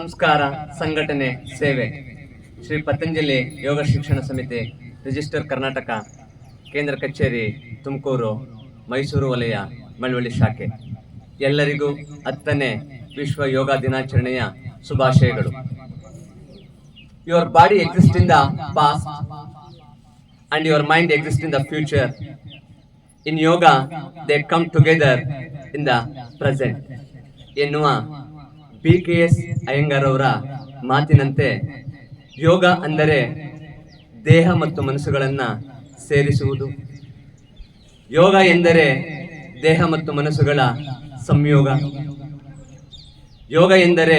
ಸಂಸ್ಕಾರ ಸಂಘಟನೆ ಸೇವೆ. ಶ್ರೀ ಪತಂಜಲಿ ಯೋಗ ಶಿಕ್ಷಣ ಸಮಿತಿ ರಿಜಿಸ್ಟರ್ ಕರ್ನಾಟಕ, ಕೇಂದ್ರ ಕಚೇರಿ ತುಮಕೂರು, ಮೈಸೂರು ವಲಯ, ಮಳವಳ್ಳಿ ಶಾಖೆ. ಎಲ್ಲರಿಗೂ ಹತ್ತನೇ ವಿಶ್ವ ಯೋಗ ದಿನಾಚರಣೆಯ ಶುಭಾಶಯಗಳು. Your body exist in the past and your mind exist in the future in yoga they come together in the present ಎನ್ನುವ ಬಿ ಕೆ ಎಸ್ ಅಯ್ಯಂಗಾರ್ ಅವರ ಮಾತಿನಂತೆ ಯೋಗ ಅಂದರೆ ದೇಹ ಮತ್ತು ಮನಸ್ಸುಗಳನ್ನು ಸೇರಿಸುವುದು. ಯೋಗ ಎಂದರೆ ದೇಹ ಮತ್ತು ಮನಸ್ಸುಗಳ ಸಂಯೋಗ. ಯೋಗ ಎಂದರೆ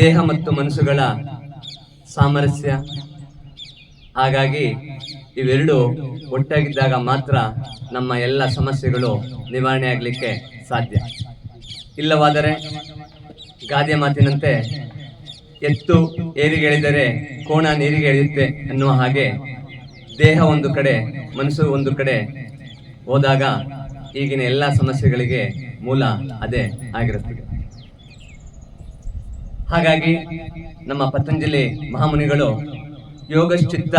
ದೇಹ ಮತ್ತು ಮನಸ್ಸುಗಳ ಸಾಮರಸ್ಯ. ಹಾಗಾಗಿ ಇವೆರಡು ಒಟ್ಟಾಗಿದ್ದಾಗ ಮಾತ್ರ ನಮ್ಮ ಎಲ್ಲ ಸಮಸ್ಯೆಗಳು ನಿವಾರಣೆ ಆಗಲಿಕ್ಕೆ ಸಾಧ್ಯ. ಇಲ್ಲವಾದರೆ ಗಾದೆ ಮಾತಿನಂತೆ, ಎತ್ತು ಏರಿಗೆ ಎಳೆದರೆ ಕೋಣ ನೀರಿಗೆ ಎಳೆಯುತ್ತೆ ಅನ್ನುವ ಹಾಗೆ ದೇಹ ಒಂದು ಕಡೆ, ಮನಸ್ಸು ಒಂದು ಕಡೆ ಹೋದಾಗ ಈಗಿನ ಎಲ್ಲ ಸಮಸ್ಯೆಗಳಿಗೆ ಮೂಲ ಅದೇ ಆಗಿರುತ್ತದೆ. ಹಾಗಾಗಿ ನಮ್ಮ ಪತಂಜಲಿ ಮಹಾಮುನಿಗಳು ಯೋಗಶ್ಚಿತ್ತ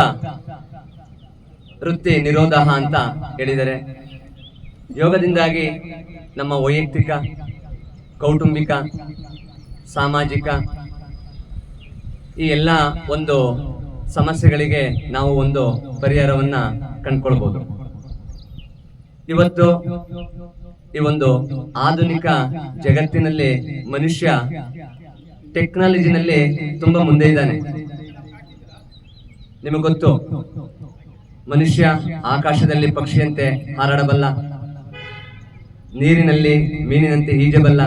ವೃತ್ತಿ ನಿರೋಧ ಅಂತ ಹೇಳಿದರೆ, ಯೋಗದಿಂದಾಗಿ ನಮ್ಮ ವೈಯಕ್ತಿಕ, ಕೌಟುಂಬಿಕ ಸಾಮಾಜಿಕ ಈ ಎಲ್ಲ ಒಂದು ಸಮಸ್ಯೆಗಳಿಗೆ ನಾವು ಒಂದು ಪರಿಹಾರವನ್ನ ಕಂಡ್ಕೊಳ್ಬಹುದು ಇವತ್ತು ಈ ಒಂದು ಆಧುನಿಕ ಜಗತ್ತಿನಲ್ಲಿ ಮನುಷ್ಯ ಟೆಕ್ನಾಲಜಿನಲ್ಲಿ ತುಂಬಾ ಮುಂದೆ ಇದ್ದಾನೆ. ನಿಮಗೆ ಗೊತ್ತು, ಮನುಷ್ಯ ಆಕಾಶದಲ್ಲಿ ಪಕ್ಷಿಯಂತೆ ಹಾರಾಡಬಲ್ಲ, ನೀರಿನಲ್ಲಿ ಮೀನಿನಂತೆ ಈಜಬಲ್ಲ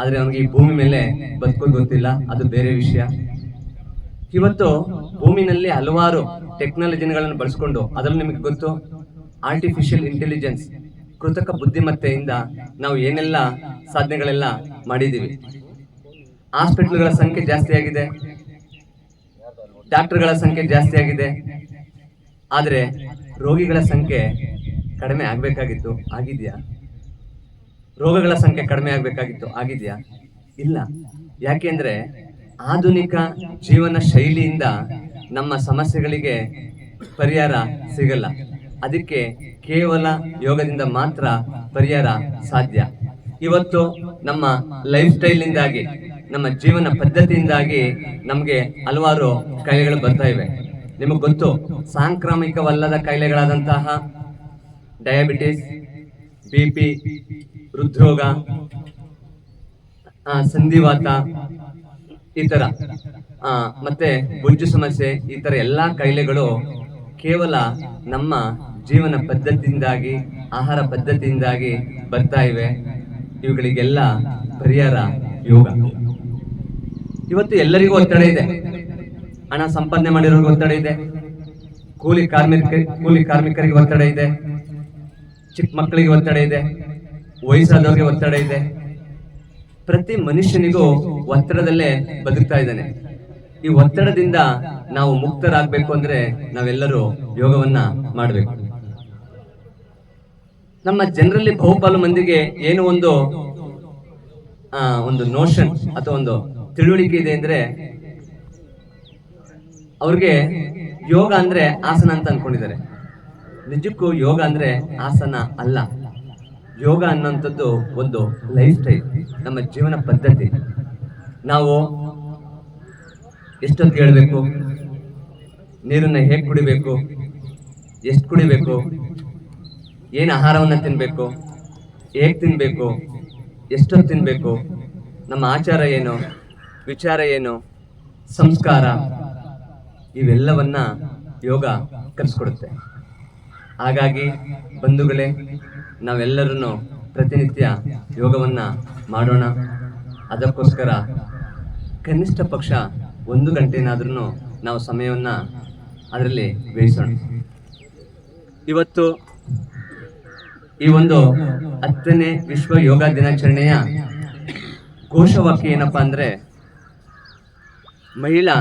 ಆದ್ರೆ ಅವನಿಗೆ ಈ ಭೂಮಿ ಮೇಲೆ ಬದುಕೋದು ಗೊತ್ತಿಲ್ಲ, ಅದು ಬೇರೆ ವಿಷಯ. ಇವತ್ತು ಭೂಮಿನಲ್ಲಿ ಹಲವಾರು ಟೆಕ್ನಾಲಜಿಗಳನ್ನು ಬಳಸ್ಕೊಂಡು, ಅದರಲ್ಲಿ ನಿಮಗೆ ಗೊತ್ತು ಆರ್ಟಿಫಿಷಿಯಲ್ ಇಂಟೆಲಿಜೆನ್ಸ್ ಕೃತಕ ಬುದ್ಧಿಮತ್ತೆಯಿಂದ ನಾವು ಏನೆಲ್ಲ ಸಾಧನೆಗಳೆಲ್ಲ ಮಾಡಿದ್ದೀವಿ. ಹಾಸ್ಪಿಟಲ್ಗಳ ಸಂಖ್ಯೆ ಜಾಸ್ತಿ ಆಗಿದೆ. ಡಾಕ್ಟರ್ಗಳ ಸಂಖ್ಯೆ ಜಾಸ್ತಿ ಆಗಿದೆ. ಆದರೆ ರೋಗಿಗಳ ಸಂಖ್ಯೆ ಕಡಿಮೆ ಆಗಬೇಕಾಗಿತ್ತು ಆಗಿದೆಯಾ? ರೋಗಗಳ ಸಂಖ್ಯೆ ಕಡಿಮೆ ಆಗಬೇಕಾಗಿತ್ತು. ಆಗಿದೆಯಾ? ಇಲ್ಲ. ಯಾಕೆಂದ್ರೆ ಆಧುನಿಕ ಜೀವನ ಶೈಲಿಯಿಂದ ನಮ್ಮ ಸಮಸ್ಯೆಗಳಿಗೆ ಪರಿಹಾರ ಸಿಗಲ್ಲ. ಅದಕ್ಕೆ ಕೇವಲ ಯೋಗದಿಂದ ಮಾತ್ರ ಪರಿಹಾರ ಸಾಧ್ಯ. ಇವತ್ತು ನಮ್ಮ ಲೈಫ್ ಸ್ಟೈಲ್ನಿಂದಾಗಿ ನಮ್ಮ ಜೀವನ ಪದ್ಧತಿಯಿಂದಾಗಿ ನಮಗೆ ಹಲವಾರು ಕಾಯಿಲೆಗಳು ಬರ್ತಾ ಇವೆ. ನಿಮಗೆ ಗೊತ್ತು, ಸಾಂಕ್ರಾಮಿಕವಲ್ಲದ ಕಾಯಿಲೆಗಳಾದಂತಹ ಡಯಾಬಿಟಿಸ್ ಬಿ ಪಿ ಹೃದ್ರೋಗ ಸಂಧಿವಾತ ಈ ತರ. ಆ, ಮತ್ತೆ ಬೊಜ್ಜು ಸಮಸ್ಯೆ ಈ ತರ ಎಲ್ಲಾ ಕಾಯಿಲೆಗಳು ಕೇವಲ ನಮ್ಮ ಜೀವನ ಪದ್ಧತಿಯಿಂದಾಗಿ ಆಹಾರ ಪದ್ಧತಿಯಿಂದಾಗಿ ಬರ್ತಾ ಇವೆ. ಇವುಗಳಿಗೆಲ್ಲ ಪರಿಹಾರ ಯೋಗ. ಇವತ್ತು ಎಲ್ಲರಿಗೂ ಒತ್ತಡ ಇದೆ. ಹಣ ಸಂಪಾದನೆ ಮಾಡಿರೋರಿಗೆ ಒತ್ತಡ ಇದೆ. ಕೂಲಿ ಕಾರ್ಮಿಕ ಕೂಲಿ ಕಾರ್ಮಿಕರಿಗೆ ಒತ್ತಡ ಇದೆ. ಚಿಕ್ಕ ಮಕ್ಕಳಿಗೆ ಒತ್ತಡ ಇದೆ. ವಯಸ್ಸಾದವ್ರಿಗೆ ಒತ್ತಡ ಇದೆ. ಪ್ರತಿ ಮನುಷ್ಯನಿಗೂ ಒತ್ತಡದಲ್ಲೇ ಬದುಕ್ತಾ ಇದ್ದಾನೆ. ಈ ಒತ್ತಡದಿಂದ ನಾವು ಮುಕ್ತರಾಗಬೇಕು ಅಂದ್ರೆ ನಾವೆಲ್ಲರೂ ಯೋಗವನ್ನ ಮಾಡಬೇಕು. ನಮ್ಮ ಜನರಲ್ಲಿ ಬಹುಪಾಲು ಮಂದಿಗೆ ಏನು ಒಂದು ಒಂದು ನೋಷನ್ ಅಥವಾ ಒಂದು ತಿಳುವಳಿಕೆ ಇದೆ ಅಂದ್ರೆ ಅವ್ರಿಗೆ ಯೋಗ ಅಂದ್ರೆ ಆಸನ ಅಂತ ಅನ್ಕೊಂಡಿದ್ದಾರೆ. ನಿಜಕ್ಕೂ ಯೋಗ ಅಂದ್ರೆ ಆಸನ ಅಲ್ಲ. ಯೋಗ ಅನ್ನೋಂಥದ್ದು ಒಂದು ಲೈಫ್ ಸ್ಟೈಲ್ ನಮ್ಮ ಜೀವನ ಪದ್ಧತಿ. ನಾವು ಎಷ್ಟೊತ್ತು ಹೇಳಬೇಕು? ನೀರನ್ನು ಹೇಗೆ ಕುಡಿಬೇಕು? ಎಷ್ಟು ಕುಡಿಬೇಕು? ಏನು ಆಹಾರವನ್ನು ತಿನ್ನಬೇಕು ಹೇಗೆ ತಿನ್ನಬೇಕು ಎಷ್ಟೊತ್ತು ತಿನ್ನಬೇಕು ನಮ್ಮ ಆಚಾರ ಏನು? ವಿಚಾರ ಏನು? ಸಂಸ್ಕಾರ? ಇವೆಲ್ಲವನ್ನ ಯೋಗ ಕಲಿಸ್ಕೊಡುತ್ತೆ. ಹಾಗಾಗಿ ಬಂಧುಗಳೇ ನಾವೆಲ್ಲರೂ ಪ್ರತಿನಿತ್ಯ ಯೋಗವನ್ನ ಮಾಡೋಣ. ಅದಕ್ಕೋಸ್ಕರ ಕನಿಷ್ಠ ಪಕ್ಷ ಒಂದು ಗಂಟೆನಾದ್ರೂ ನಾವು ಸಮಯವನ್ನ ಅದರಲ್ಲಿ ವ್ಯಯಿಸೋಣ. ಇವತ್ತು ಈ ಒಂದು ಹತ್ತನೇ ವಿಶ್ವ ಯೋಗ ದಿನಾಚರಣೆಯ ಘೋಷವಾಕ್ಯ ಏನಪ್ಪಾ ಅಂದ್ರೆ ಮಹಿಳಾ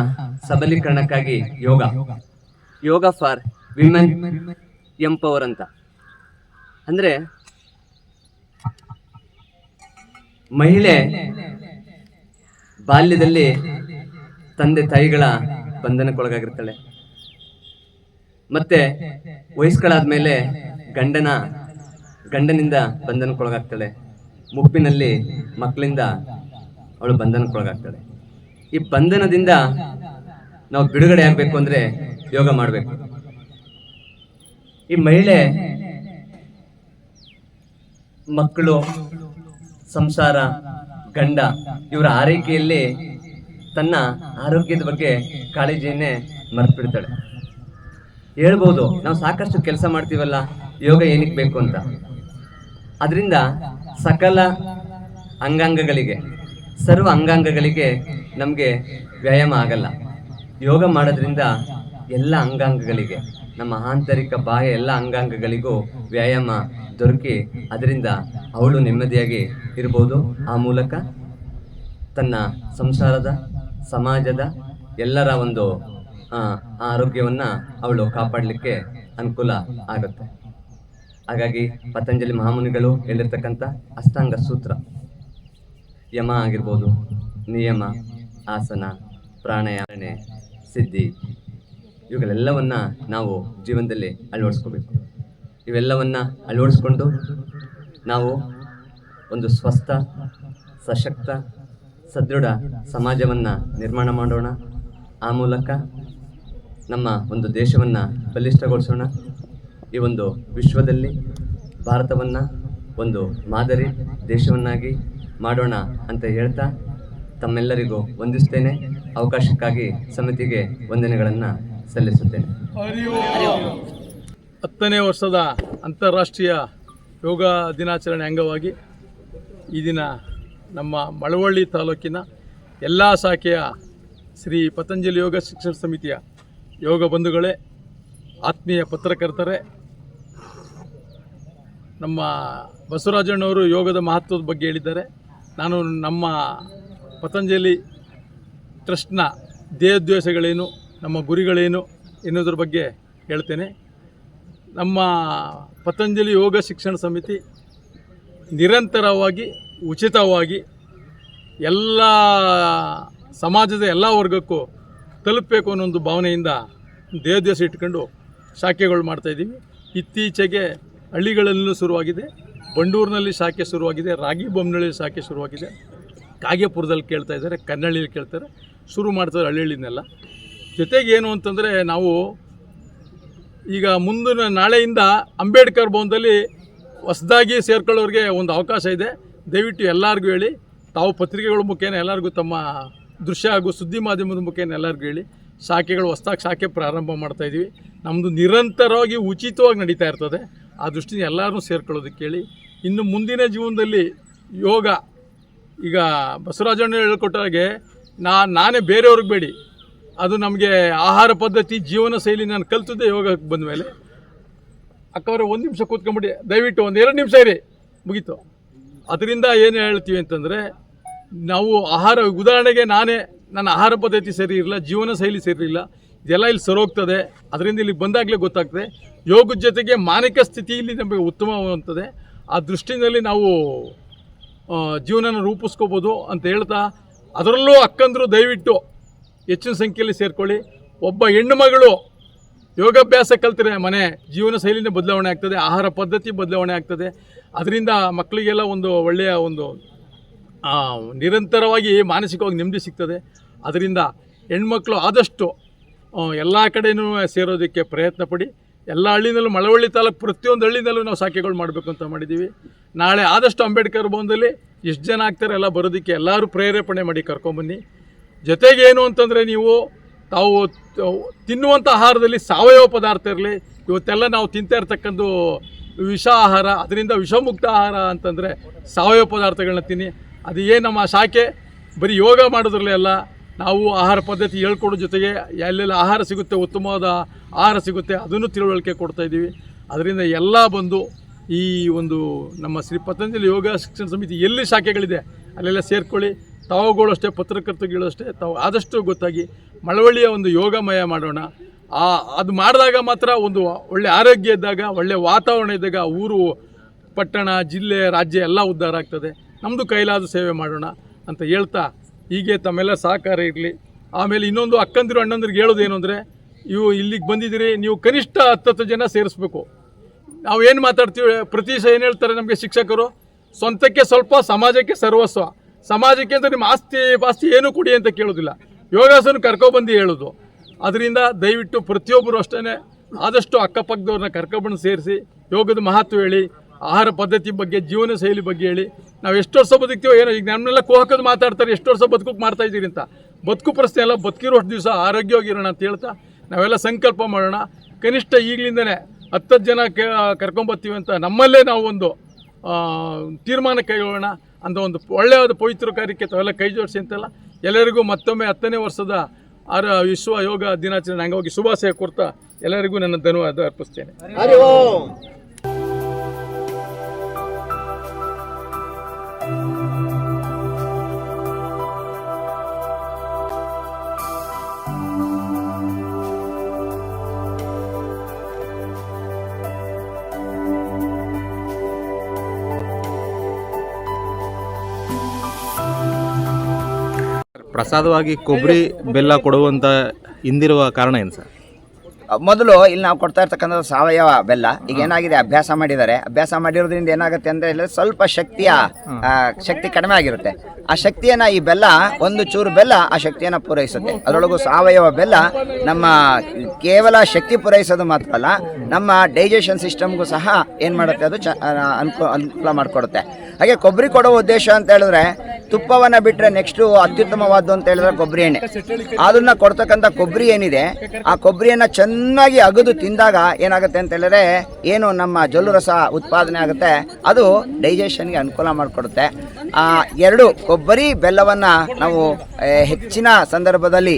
ಸಬಲೀಕರಣಕ್ಕಾಗಿ ಯೋಗ. ಯೋಗ ಫಾರ್ ವಿಮೆನ್ ಎಂಪವರ್ ಅಂತ. ಅಂದ್ರೆ ಮಹಿಳೆ ಬಾಲ್ಯದಲ್ಲಿ ತಂದೆ ತಾಯಿಗಳ ಬಂಧನಕ್ಕೊಳಗಾಗಿರ್ತಾಳೆ. ಮತ್ತೆ ವಯಸ್ಕಳಾದ್ಮೇಲೆ ಗಂಡನ ಗಂಡನಿಂದ ಬಂಧನಕ್ಕೊಳಗಾಗ್ತಾಳೆ. ಮುಪ್ಪಿನಲ್ಲಿ ಮಕ್ಕಳಿಂದ ಅವಳು ಬಂಧನಕ್ಕೊಳಗಾಗ್ತಾಳೆ. ಈ ಬಂಧನದಿಂದ ನಾವು ಬಿಡುಗಡೆ ಆಗ್ಬೇಕು ಅಂದ್ರೆ ಯೋಗ ಮಾಡಬೇಕು. ಈ ಮಹಿಳೆ ಮಕ್ಕಳು, ಸಂಸಾರ, ಗಂಡ ಇವರ ಆರೈಕೆಯಲ್ಲಿ ತನ್ನ ಆರೋಗ್ಯದ ಬಗ್ಗೆ ಕಾಳಜಿಯನ್ನೇ ಮರೆತು ಬಿಡ್ತಾಳೆ ಹೇಳ್ಬೋದು, ನಾವು ಸಾಕಷ್ಟು ಕೆಲಸ ಮಾಡ್ತೀವಲ್ಲ, ಯೋಗ ಏನಕ್ಕೆ ಬೇಕು ಅಂತ. ಅದರಿಂದ ಸಕಲ ಅಂಗಾಂಗಗಳಿಗೆ, ಸರ್ವ ಅಂಗಾಂಗಗಳಿಗೆ ನಮಗೆ ವ್ಯಾಯಾಮ ಆಗಲ್ಲ. ಯೋಗ ಮಾಡೋದ್ರಿಂದ ಎಲ್ಲ ಅಂಗಾಂಗಗಳಿಗೆ, ನಮ್ಮ ಆಂತರಿಕ ಬಾಹ್ಯ ಎಲ್ಲ ಅಂಗಾಂಗಗಳಿಗೂ ವ್ಯಾಯಾಮ ದೊರಕಿ ಅದರಿಂದ ಅವಳು ನೆಮ್ಮದಿಯಾಗಿ ಇರ್ಬೋದು. ಆ ಮೂಲಕ ತನ್ನ ಸಂಸಾರದ, ಸಮಾಜದ ಎಲ್ಲರ ಒಂದು ಆರೋಗ್ಯವನ್ನ ಅವಳು ಕಾಪಾಡಲಿಕ್ಕೆ ಅನುಕೂಲ ಆಗುತ್ತೆ. ಹಾಗಾಗಿ ಪತಂಜಲಿ ಮಹಾಮುನಿಗಳು ಹೇಳಿರ್ತಕ್ಕಂಥ ಅಷ್ಟಾಂಗ ಸೂತ್ರ ಯಮ ಆಗಿರ್ಬೋದು, ನಿಯಮ, ಆಸನ, ಪ್ರಾಣಾಯಾಮನೆ, ಸಿದ್ಧಿ, ಇವುಗಳೆಲ್ಲವನ್ನು ನಾವು ಜೀವನದಲ್ಲಿ ಅಳವಡಿಸ್ಕೋಬೇಕು. ಇವೆಲ್ಲವನ್ನ ಅಳವಡಿಸ್ಕೊಂಡು ನಾವು ಒಂದು ಸ್ವಸ್ಥ, ಸಶಕ್ತ, ಸದೃಢ ಸಮಾಜವನ್ನು ನಿರ್ಮಾಣ ಮಾಡೋಣ. ಆ ಮೂಲಕ ನಮ್ಮ ಒಂದು ದೇಶವನ್ನು ಬಲಿಷ್ಠಗೊಳಿಸೋಣ. ಈ ಒಂದು ವಿಶ್ವದಲ್ಲಿ ಭಾರತವನ್ನು ಒಂದು ಮಾದರಿ ದೇಶವನ್ನಾಗಿ ಮಾಡೋಣ ಅಂತ ಹೇಳ್ತಾ ತಮ್ಮೆಲ್ಲರಿಗೂ ವಂದಿಸ್ತೇನೆ. ಅವಕಾಶಕ್ಕಾಗಿ ಸಮಿತಿಗೆ ವಂದನೆಗಳನ್ನು ಸಲ್ಲಿಸುತ್ತೇನೆ. ಹತ್ತನೇ ವರ್ಷದ ಅಂತಾರಾಷ್ಟ್ರೀಯ ಯೋಗ ದಿನಾಚರಣೆ ಅಂಗವಾಗಿ ಈ ದಿನ ನಮ್ಮ ಮಳವಳ್ಳಿ ತಾಲೂಕಿನ ಎಲ್ಲ ಶಾಖೆಯ ಶ್ರೀ ಪತಂಜಲಿ ಯೋಗ ಶಿಕ್ಷಣ ಸಮಿತಿಯ ಯೋಗ ಬಂಧುಗಳೇ, ಆತ್ಮೀಯ ಪತ್ರಕರ್ತರೆ, ನಮ್ಮ ಬಸವರಾಜಣ್ಣವರು ಯೋಗದ ಮಹತ್ವದ ಬಗ್ಗೆ ಹೇಳಿದ್ದಾರೆ. ನಾನು ನಮ್ಮ ಪತಂಜಲಿ ಟ್ರಸ್ಟ್ನ ಧ್ಯೇಯೋದ್ದೇಶಗಳೇನು ನಮ್ಮ ಗುರಿಗಳೇನು ಎನ್ನುವುದ್ರ ಬಗ್ಗೆ ಹೇಳ್ತೇನೆ. ನಮ್ಮ ಪತಂಜಲಿ ಯೋಗ ಶಿಕ್ಷಣ ಸಮಿತಿ ನಿರಂತರವಾಗಿ, ಉಚಿತವಾಗಿ ಎಲ್ಲ ಸಮಾಜದ ಎಲ್ಲ ವರ್ಗಕ್ಕೂ ತಲುಪಬೇಕು ಅನ್ನೋ ಒಂದು ಭಾವನೆಯಿಂದ ದೇವದೇಶ ಇಟ್ಕೊಂಡು ಶಾಖೆಗಳು ಮಾಡ್ತಾಯಿದ್ದೀವಿ ಇತ್ತೀಚೆಗೆ ಹಳ್ಳಿಗಳಲ್ಲೂ ಶುರುವಾಗಿದೆ. ಬಂಡೂರಿನಲ್ಲಿ ಶಾಖೆ ಶುರುವಾಗಿದೆ. ರಾಗಿ ಬೊಮ್ಮನಹಳ್ಳಿ ಶಾಖೆ ಶುರುವಾಗಿದೆ. ಕಾಗೇಪುರದಲ್ಲಿ ಕೇಳ್ತಾ ಇದ್ದಾರೆ. ಕನ್ನಳ್ಳಿಯಲ್ಲಿ ಕೇಳ್ತಾರೆ. ಶುರು ಮಾಡ್ತಾರೆ ಹಳ್ಳಿಯಲ್ಲಿನೆಲ್ಲ ಜೊತೆಗೆ ಏನು ಅಂತಂದರೆ ನಾವು ಈಗ ಮುಂದಿನ ನಾಳೆಯಿಂದ ಅಂಬೇಡ್ಕರ್ ಭವನದಲ್ಲಿ ಹೊಸದಾಗಿ ಸೇರ್ಕೊಳ್ಳೋರಿಗೆ ಒಂದು ಅವಕಾಶ ಇದೆ. ದಯವಿಟ್ಟು ಎಲ್ಲರಿಗೂ ಹೇಳಿ. ತಾವು ಪತ್ರಿಕೆಗಳ ಮುಖೇನ ಎಲ್ಲರಿಗೂ ತಮ್ಮ ದೃಶ್ಯ ಹಾಗೂ ಸುದ್ದಿ ಮಾಧ್ಯಮದ ಮುಖೇನ ಎಲ್ಲರಿಗೂ ಹೇಳಿ. ಶಾಖೆಗಳು ಹೊಸ್ದಾಗಿ ಶಾಖೆ ಪ್ರಾರಂಭ ಮಾಡ್ತಾ ಇದ್ದೀವಿ ನಮ್ಮದು ನಿರಂತರವಾಗಿ ಉಚಿತವಾಗಿ ನಡೀತಾ ಇರ್ತದೆ. ಆ ದೃಷ್ಟಿಯಿಂದ ಎಲ್ಲರನ್ನೂ ಸೇರ್ಕೊಳ್ಳೋದಕ್ಕೆ ಹೇಳಿ. ಇನ್ನು ಮುಂದಿನ ಜೀವನದಲ್ಲಿ ಯೋಗ, ಈಗ ಬಸವರಾಜಣ್ಣ ಹೇಳ್ಕೊಟ್ಟಾಗೆ ನಾ ನಾನೇ ಬೇರೆಯವ್ರಿಗೆ ಬೇಡಿ. ಅದು ನಮಗೆ ಆಹಾರ ಪದ್ಧತಿ ಜೀವನ ಶೈಲಿ ನಾನು ಕಲ್ತದ್ದೇ ಯೋಗಕ್ಕೆ ಬಂದ ಮೇಲೆ. ಅಕ್ಕವ್ರೆ, ಒಂದು ನಿಮಿಷ ಕೂತ್ಕೊಂಬಿಡಿ. ದಯವಿಟ್ಟು ಒಂದು ಎರಡು ನಿಮಿಷ ಇರಿ. ಮುಗೀತು. ಅದರಿಂದ ಏನು ಹೇಳ್ತೀವಿ ಅಂತಂದರೆ, ನಾವು ಆಹಾರ, ಉದಾಹರಣೆಗೆ ನಾನೇ, ನನ್ನ ಆಹಾರ ಪದ್ಧತಿ ಸರಿ ಇರಲಿಲ್ಲ, ಜೀವನ ಶೈಲಿ ಸರಿ ಇರಲಿಲ್ಲ, ಇದೆಲ್ಲ ಇಲ್ಲಿ ಸರೋಗ್ತದೆ ಅದರಿಂದ ಇಲ್ಲಿ ಬಂದಾಗಲೇ ಗೊತ್ತಾಗ್ತದೆ. ಯೋಗದ ಜೊತೆಗೆ ಮಾನಸಿಕ ಸ್ಥಿತಿ ಇಲ್ಲಿ ನಮಗೆ ಉತ್ತಮವಾಗುತ್ತದೆ ಆ ದೃಷ್ಟಿನಲ್ಲಿ ನಾವು ಜೀವನನ ರೂಪಿಸ್ಕೋಬೋದು ಅಂತ ಹೇಳ್ತಾ, ಅದರಲ್ಲೂ ಅಕ್ಕಂದರು ದಯವಿಟ್ಟು ಹೆಚ್ಚಿನ ಸಂಖ್ಯೆಯಲ್ಲಿ ಸೇರಿಕೊಳ್ಳಿ. ಒಬ್ಬ ಹೆಣ್ಣು ಮಗಳು ಯೋಗಾಭ್ಯಾಸ ಕಲ್ತರೆ ಮನೆ ಜೀವನ ಶೈಲಿನೇ ಬದಲಾವಣೆ ಆಗ್ತದೆ, ಆಹಾರ ಪದ್ಧತಿ ಬದಲಾವಣೆ ಆಗ್ತದೆ. ಅದರಿಂದ ಮಕ್ಕಳಿಗೆಲ್ಲ ಒಂದು ಒಳ್ಳೆಯ ಒಂದು ನಿರಂತರವಾಗಿ ಮಾನಸಿಕವಾಗಿ ನೆಮ್ಮದಿ ಸಿಗ್ತದೆ. ಅದರಿಂದ ಹೆಣ್ಮಕ್ಳು ಆದಷ್ಟು ಎಲ್ಲ ಕಡೆಯೂ ಸೇರೋದಕ್ಕೆ ಪ್ರಯತ್ನ ಪಡಿ. ಎಲ್ಲ ಹಳ್ಳಿನಲ್ಲೂ, ಮಳವಳ್ಳಿ ತಾಲೂಕು ಪ್ರತಿಯೊಂದು ಹಳ್ಳಿನಲ್ಲೂ ನಾವು ಶಾಖೆಗಳು ಮಾಡಬೇಕು ಅಂತ ಮಾಡಿದ್ದೀವಿ. ನಾಳೆ ಆದಷ್ಟು ಅಂಬೇಡ್ಕರ್ ಭವನದಲ್ಲಿ ಎಷ್ಟು ಜನ ಆಗ್ತಾರೆ ಎಲ್ಲ ಬರೋದಕ್ಕೆ ಎಲ್ಲರೂ ಪ್ರೇರೇಪಣೆ ಮಾಡಿ ಕರ್ಕೊಂಬನ್ನಿ. ಜೊತೆಗೆ ಏನು ಅಂತಂದರೆ ನೀವು ತಾವು ತಿನ್ನುವಂಥ ಆಹಾರದಲ್ಲಿ ಸಾವಯವ ಪದಾರ್ಥ ಇರಲಿ, ಇವತ್ತೆಲ್ಲ ನಾವು ತಿಂತಾ ಇರ್ತಕ್ಕಂಥ ವಿಷ ಆಹಾರ, ಅದರಿಂದ ವಿಷಮುಕ್ತ ಆಹಾರ ಅಂತಂದರೆ ಸಾವಯವ ಪದಾರ್ಥಗಳನ್ನ ತಿನ್ನಿ. ಅದು ಏನು ನಮ್ಮ ಶಾಖೆ? ಬರೀ ಯೋಗ ಮಾಡೋದ್ರಲ್ಲೇ ಅಲ್ಲ, ನಾವು ಆಹಾರ ಪದ್ಧತಿ ಹೇಳ್ಕೊಡೋ ಜೊತೆಗೆ ಎಲ್ಲೆಲ್ಲ ಆಹಾರ ಸಿಗುತ್ತೆ, ಉತ್ತಮವಾದ ಆಹಾರ ಸಿಗುತ್ತೆ, ಅದನ್ನು ತಿಳುವಳಿಕೆ ಕೊಡ್ತಾ ಇದ್ದೀವಿ. ಅದರಿಂದ ಎಲ್ಲ ಬಂದು ಈ ಒಂದು ನಮ್ಮ ಶ್ರೀ ಪತಂಜಲಿ ಯೋಗ ಶಿಕ್ಷಣ ಸಮಿತಿ ಎಲ್ಲಿ ಶಾಖೆಗಳಿದೆ, ಅಲ್ಲೆಲ್ಲ ಸೇರ್ಕೊಳ್ಳಿ. ತಾವುಗಳು ಅಷ್ಟೇ ಪತ್ರಕರ್ತರುಗಳು ಅಷ್ಟೇ ತಾವು ಆದಷ್ಟು ಗೊತ್ತಾಗಿ ಮಳವಳ್ಳಿಯ ಒಂದು ಯೋಗಮಯ ಮಾಡೋಣ. ಆ, ಅದು ಮಾಡಿದಾಗ ಮಾತ್ರ ಒಂದು ಒಳ್ಳೆ ಆರೋಗ್ಯ ಇದ್ದಾಗ, ಒಳ್ಳೆ ವಾತಾವರಣ ಇದ್ದಾಗ ಊರು, ಪಟ್ಟಣ, ಜಿಲ್ಲೆ, ರಾಜ್ಯ ಎಲ್ಲ ಉದ್ಧಾರ ಆಗ್ತದೆ. ನಮ್ಮದು ಕೈಲಾದ ಸೇವೆ ಮಾಡೋಣ ಅಂತ ಹೇಳ್ತಾ ಹೀಗೆ ತಮ್ಮೆಲ್ಲ ಸಹಕಾರ ಇರಲಿ. ಆಮೇಲೆ ಇನ್ನೊಂದು ಅಕ್ಕಂದಿರು, ಅಣ್ಣಂದಿರಿಗೆ ಹೇಳೋದು ಏನು ಅಂದರೆ, ಇವು ಇಲ್ಲಿಗೆ ಬಂದಿದ್ದೀರಿ, ನೀವು ಕನಿಷ್ಠ ಹತ್ತತ್ತು ಜನ ಸೇರಿಸ್ಬೇಕು. ನಾವು ಏನು ಮಾತಾಡ್ತೀವಿ, ಪ್ರತಿ ಸಹ ಏನು ಹೇಳ್ತಾರೆ ನಮಗೆ ಶಿಕ್ಷಕರು? ಸ್ವಂತಕ್ಕೆ ಸ್ವಲ್ಪ, ಸಮಾಜಕ್ಕೆ ಸರ್ವಸ್ವ. ಸಮಾಜಕ್ಕೆ ಅಂತ ನಿಮ್ಮ ಆಸ್ತಿ ಪಾಸ್ತಿ ಏನು ಕೊಡಿ ಅಂತ ಕೇಳೋದಿಲ್ಲ. ಯೋಗಾಸನ ಕರ್ಕೊಬಂದು ಹೇಳೋದು. ಅದರಿಂದ ದಯವಿಟ್ಟು ಪ್ರತಿಯೊಬ್ಬರು ಅಷ್ಟೇ ಆದಷ್ಟು ಅಕ್ಕಪಕ್ಕದವ್ರನ್ನ ಕರ್ಕೊಬಂದು ಸೇರಿಸಿ, ಯೋಗದ ಮಹತ್ವ ಹೇಳಿ, ಆಹಾರ ಪದ್ಧತಿ ಬಗ್ಗೆ, ಜೀವನ ಶೈಲಿ ಬಗ್ಗೆ ಹೇಳಿ. ನಾವು ಎಷ್ಟು ವರ್ಷ ಬದುಕ್ತೀವೋ ಏನೋ, ಈಗ ನಮ್ಮನ್ನೆಲ್ಲ ಕೋಹಕದ ಮಾತಾಡ್ತಾರೆ, ಎಷ್ಟು ವರ್ಷ ಬದುಕೋಕೆ ಮಾಡ್ತಾ ಇದ್ದೀರಿ ಅಂತ. ಬದುಕು ಪ್ರಶ್ನೆ ಎಲ್ಲ ಬದುಕಿರೋಷ್ಟು ದಿವಸ ಆರೋಗ್ಯವಾಗಿರೋಣ ಅಂತ ಹೇಳ್ತಾ ನಾವೆಲ್ಲ ಸಂಕಲ್ಪ ಮಾಡೋಣ. ಕನಿಷ್ಠ ಈಗಲಿಂದನೇ ಹತ್ತತ್ತು ಜನ ಕರ್ಕೊಂಬತ್ತೀವಿ ಕರ್ಕೊಂಬರ್ತೀವಿ ಅಂತ ನಮ್ಮಲ್ಲೇ ನಾವು ಒಂದು ತೀರ್ಮಾನ ಕೈಗೊಳ್ಳೋಣ. ಅಂತ ಒಂದು ಒಳ್ಳೆಯದ ಪವಿತ್ರ ಕಾರ್ಯಕ್ಕೆ ತಾವೆಲ್ಲ ಕೈ ಜೋಡಿಸಿ ಅಂತೆಲ್ಲ ಎಲ್ಲರಿಗೂ ಮತ್ತೊಮ್ಮೆ ಹತ್ತನೇ ವರ್ಷದ ಆರ ವಿಶ್ವ ಯೋಗ ದಿನಾಚರಣೆ ಅಂಗವಾಗಿ ಶುಭಾಶಯ ಕೊಡ್ತಾ ಎಲ್ಲರಿಗೂ ನನ್ನ ಧನ್ಯವಾದ ಅರ್ಪಿಸ್ತೇನೆ. ಪ್ರಸಾದವಾಗಿ ಕೊಬ್ಬರಿ ಬೆಲ್ಲ ಕೊಡುವಂತ ಹಿಂದಿರುವ ಕಾರಣ ಏನು ಸರ್? ಮೊದಲು ಇಲ್ಲಿ ನಾವು ಕೊಡ್ತಾ ಇರ್ತಕ್ಕಂಥದ್ದು ಸಾವಯವ ಬೆಲ್ಲ. ಈಗ ಏನಾಗಿದೆ? ಅಭ್ಯಾಸ ಮಾಡಿದ್ದಾರೆ. ಅಭ್ಯಾಸ ಮಾಡಿರೋದ್ರಿಂದ ಏನಾಗುತ್ತೆ ಅಂದ್ರೆ ಇಲ್ಲಿ ಸ್ವಲ್ಪ ಶಕ್ತಿಯ ಶಕ್ತಿ ಕಡಿಮೆ ಆಗಿರುತ್ತೆ. ಆ ಶಕ್ತಿಯನ್ನ ಈ ಬೆಲ್ಲ ಒಂದು ಚೂರು ಬೆಲ್ಲ ಆ ಶಕ್ತಿಯನ್ನ ಪೂರೈಸುತ್ತೆ. ಅದರೊಳಗೂ ಸಾವಯವ ಬೆಲ್ಲ ನಮ್ಮ ಕೇವಲ ಶಕ್ತಿ ಪೂರೈಸೋದು ಮಾತ್ರ ಅಲ್ಲ ನಮ್ಮ ಡೈಜೆಷನ್ ಸಿಸ್ಟಮ್ಗೂ ಸಹ ಏನು ಮಾಡುತ್ತೆ? ಅದು ಚ ಅನುಕೂಲ ಅನುಕೂಲ ಮಾಡಿಕೊಡುತ್ತೆ. ಹಾಗೆ ಕೊಬ್ಬರಿ ಕೊಡೋ ಉದ್ದೇಶ ಅಂತ ಹೇಳಿದ್ರೆ ತುಪ್ಪವನ್ನು ಬಿಟ್ಟರೆ ನೆಕ್ಸ್ಟು ಅತ್ಯುತ್ತಮವಾದ್ದು ಅಂತ ಹೇಳಿದ್ರೆ ಕೊಬ್ಬರಿ ಎಣ್ಣೆ. ಅದನ್ನ ಕೊಡ್ತಕ್ಕಂಥ ಕೊಬ್ಬರಿ ಏನಿದೆ ಆ ಕೊಬ್ಬರಿಯನ್ನು ಚೆನ್ನಾಗಿ ಅಗದು ತಿಂದಾಗ ಏನಾಗುತ್ತೆ ಅಂತ ಹೇಳಿದ್ರೆ ಏನು ನಮ್ಮ ಜೊಲ್ಲು ರಸ ಉತ್ಪಾದನೆ ಆಗುತ್ತೆ, ಅದು ಡೈಜೆಷನ್ಗೆ ಅನುಕೂಲ ಮಾಡಿಕೊಡುತ್ತೆ. ಎರಡು, ಕೊಬ್ಬರಿ ಬೆಲ್ಲವನ್ನು ನಾವು ಹೆಚ್ಚಿನ ಸಂದರ್ಭದಲ್ಲಿ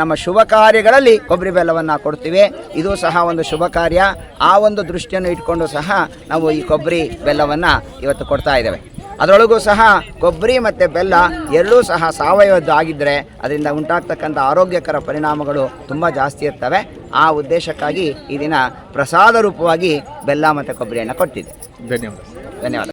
ನಮ್ಮ ಶುಭ ಕಾರ್ಯಗಳಲ್ಲಿ ಕೊಬ್ಬರಿ ಬೆಲ್ಲವನ್ನು ಕೊಡ್ತೀವಿ. ಇದು ಸಹ ಒಂದು ಶುಭ ಕಾರ್ಯ. ಆ ಒಂದು ದೃಷ್ಟಿಯನ್ನು ಇಟ್ಕೊಂಡು ಸಹ ನಾವು ಈ ಕೊಬ್ಬರಿ ಬೆಲ್ಲವನ್ನು ಇವತ್ತು ಕೊಡ್ತಾ ಇದ್ದೇವೆ. ಅದರೊಳಗೂ ಸಹ ಕೊಬ್ಬರಿ ಮತ್ತು ಬೆಲ್ಲ ಎರಡೂ ಸಹ ಸಾವಯವದ್ದು ಆಗಿದ್ದರೆ ಅದರಿಂದ ಉಂಟಾಗ್ತಕ್ಕಂಥ ಆರೋಗ್ಯಕರ ಪರಿಣಾಮಗಳು ತುಂಬ ಜಾಸ್ತಿ ಇರ್ತವೆ. ಆ ಉದ್ದೇಶಕ್ಕಾಗಿ ಈ ದಿನ ಪ್ರಸಾದ ರೂಪವಾಗಿ ಬೆಲ್ಲ ಮತ್ತು ಕೊಬ್ಬರಿಯನ್ನು ಕೊಟ್ಟಿದೆ ಧನ್ಯವಾದ. ಧನ್ಯವಾದ.